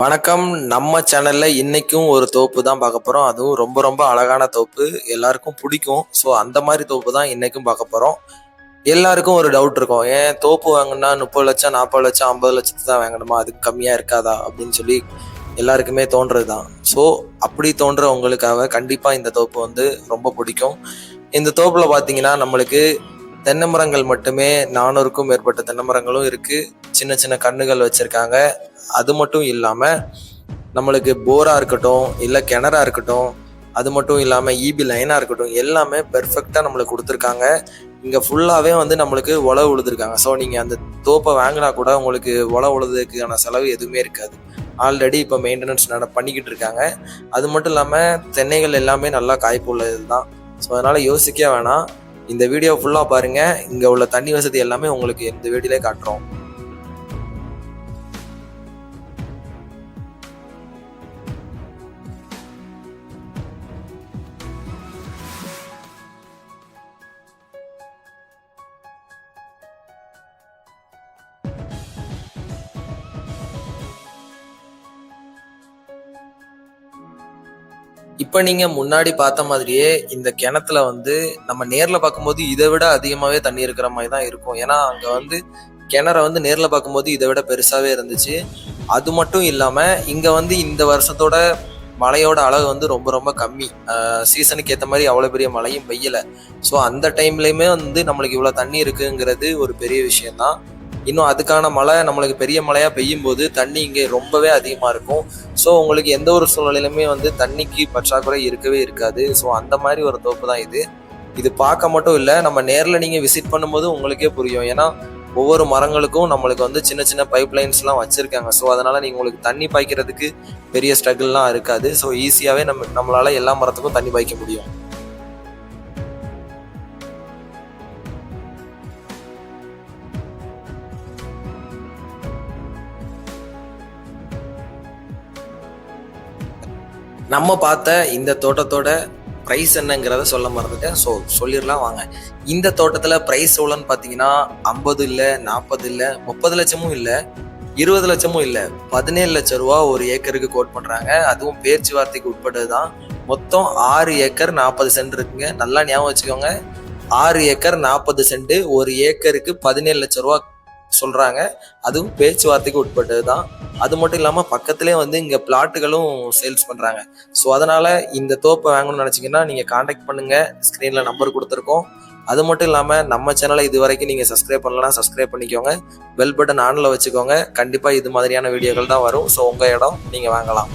வணக்கம். நம்ம சேனல்ல இன்னைக்கும் ஒரு தோப்பு தான் பார்க்க போறோம். அதுவும் ரொம்ப ரொம்ப அழகான தோப்பு. எல்லாருக்கும் பிடிக்கும். ஸோ அந்த மாதிரி தோப்பு தான் இன்னைக்கும் பார்க்க போறோம். எல்லாருக்கும் ஒரு டவுட் இருக்கும். ஏன் தோப்பு வாங்கினா முப்பது லட்சம் நாற்பது லட்சம் ஐம்பது லட்சத்து தான் வாங்கணுமா? அதுக்கு கம்மியா இருக்காதா? அப்படின்னு சொல்லி எல்லாருக்குமே தோன்றது தான். ஸோ அப்படி தோன்றவங்களுக்காக கண்டிப்பாக இந்த தோப்பு வந்து ரொம்ப பிடிக்கும். இந்த தோப்பில் பார்த்தீங்கன்னா நம்மளுக்கு தென்னை மரங்கள் மட்டுமே நானூறுக்கும் மேற்பட்ட தென்னை மரங்களும் இருக்கு. சின்ன சின்ன கண்ணுகள் வச்சிருக்காங்க. அது மட்டும் இல்லாம நம்மளுக்கு போரா இருக்கட்டும் இல்ல கிணறா இருக்கட்டும் அது மட்டும் இல்லாம இபி லைனா இருக்கட்டும் எல்லாமே பெர்ஃபெக்டா நம்மளுக்கு கொடுத்துருக்காங்க. இங்க ஃபுல்லாவே வந்து நம்மளுக்கு உழவு உழுதுருக்காங்க. ஸோ நீங்க அந்த தோப்பை வாங்கினா கூட உங்களுக்கு உழவு உழுதுக்கான செலவு எதுவுமே இருக்காது. ஆல்ரெடி இப்போ மெயின்டெனன்ஸ் நட பண்ணிக்கிட்டு இருக்காங்க. அது மட்டும் இல்லாமல் தென்னைகள் எல்லாமே நல்லா காய்ப்பு உள்ளது தான் ஸோ அதனால யோசிக்க வேணாம். இந்த வீடியோ ஃபுல்லாக பாருங்கள் இங்கே உள்ள தண்ணி வசதி எல்லாமே உங்களுக்கு இந்த வீடியோலே காட்டுறோம். இப்போ நீங்க முன்னாடி பார்த்த மாதிரியே இந்த கிணத்துல வந்து நம்ம நேர்ல பார்க்கும்போது இதை விட அதிகமாவே தண்ணி இருக்கிற மாதிரி தான் இருக்கும். ஏன்னா அங்க வந்து கிணற வந்து நேர்ல பார்க்கும்போது இதை விட பெருசாவே இருந்துச்சு. அது மட்டும் இல்லாம இங்க வந்து இந்த வருஷத்தோட மழையோட அளவு வந்து ரொம்ப ரொம்ப கம்மி. சீசனுக்கு ஏற்ற மாதிரி அவ்வளோ பெரிய மழையும் பெய்யல. ஸோ அந்த டைம்லையுமே வந்து நம்மளுக்கு இவ்வளோ தண்ணி இருக்குங்கிறது ஒரு பெரிய விஷயம்தான். இன்னும் அதுக்கான மழை நம்மளுக்கு பெரிய மழையாக பெய்யும் போது தண்ணி இங்கே ரொம்பவே அதிகமாக இருக்கும். ஸோ உங்களுக்கு எந்த ஒரு சூழ்நிலையிலுமே வந்து தண்ணிக்கு பற்றாக்குறை இருக்கவே இருக்காது. ஸோ அந்த மாதிரி ஒரு தோப்பு தான் இது. இது பார்க்க மட்டும் இல்லை நம்ம நேரில் நீங்கள் விசிட் பண்ணும்போது உங்களுக்கே புரியும். ஏன்னா ஒவ்வொரு மரங்களுக்கும் நம்மளுக்கு வந்து சின்ன சின்ன பைப் லைன்ஸ்லாம் வச்சுருக்காங்க. ஸோ அதனால் நீங்கள் உங்களுக்கு தண்ணி பாய்க்கிறதுக்கு பெரிய ஸ்ட்ரகிள்லாம் இருக்காது. ஸோ ஈஸியாகவே நம்ம நம்மளால் எல்லா மரத்துக்கும் தண்ணி பாய்க்க முடியும். நம்ம பார்த்த இந்த தோட்டத்தோட ப்ரைஸ் என்னங்கிறத சொல்ல மறந்துட்டேன். ஸோ சொல்லிடலாம் வாங்க. இந்த தோட்டத்தில் ப்ரைஸ் எவ்வளோன்னு பார்த்தீங்கன்னா ஐம்பது இல்லை நாற்பது இல்லை முப்பது லட்சமும் இல்லை இருபது லட்சமும் இல்லை. பதினேழு லட்ச ரூபா ஒரு ஏக்கருக்கு கோட் பண்ணுறாங்க அதுவும் பேச்சுவார்த்தைக்கு உட்பட்டது தான் மொத்தம் ஆறு ஏக்கர் நாற்பது சென்ட் இருக்குங்க. நல்லா ஞாபகம் வச்சுக்கோங்க. ஆறு ஏக்கர் நாற்பது சென்ட் ஒரு ஏக்கருக்கு பதினேழு லட்ச ரூபா சொல்கிறாங்க அதுவும் பேச்சுவார்த்தைக்கு உட்பட்டது தான் அது மட்டும் இல்லாமல் பக்கத்துலேயே வந்து இங்கே பிளாட்டுகளும் சேல்ஸ் பண்ணுறாங்க ஸோ அதனால் இந்த தோப்பை வாங்கணும்னு நினச்சிங்கன்னா நீங்கள் காண்டாக்ட் பண்ணுங்கள் ஸ்க்ரீனில் நம்பர் கொடுத்துருக்கோம். அது மட்டும் இல்லாமல் நம்ம சேனலை இது வரைக்கும் நீங்கள் சப்ஸ்கிரைப் பண்ணலாம் சப்ஸ்கிரைப் பண்ணிக்கோங்க. பெல் பட்டன் ஆனில் வச்சுக்கோங்க. கண்டிப்பாக இது மாதிரியான வீடியோக்கள் தான் வரும். ஸோ உங்கள் இடம் நீங்கள் வாங்கலாம்.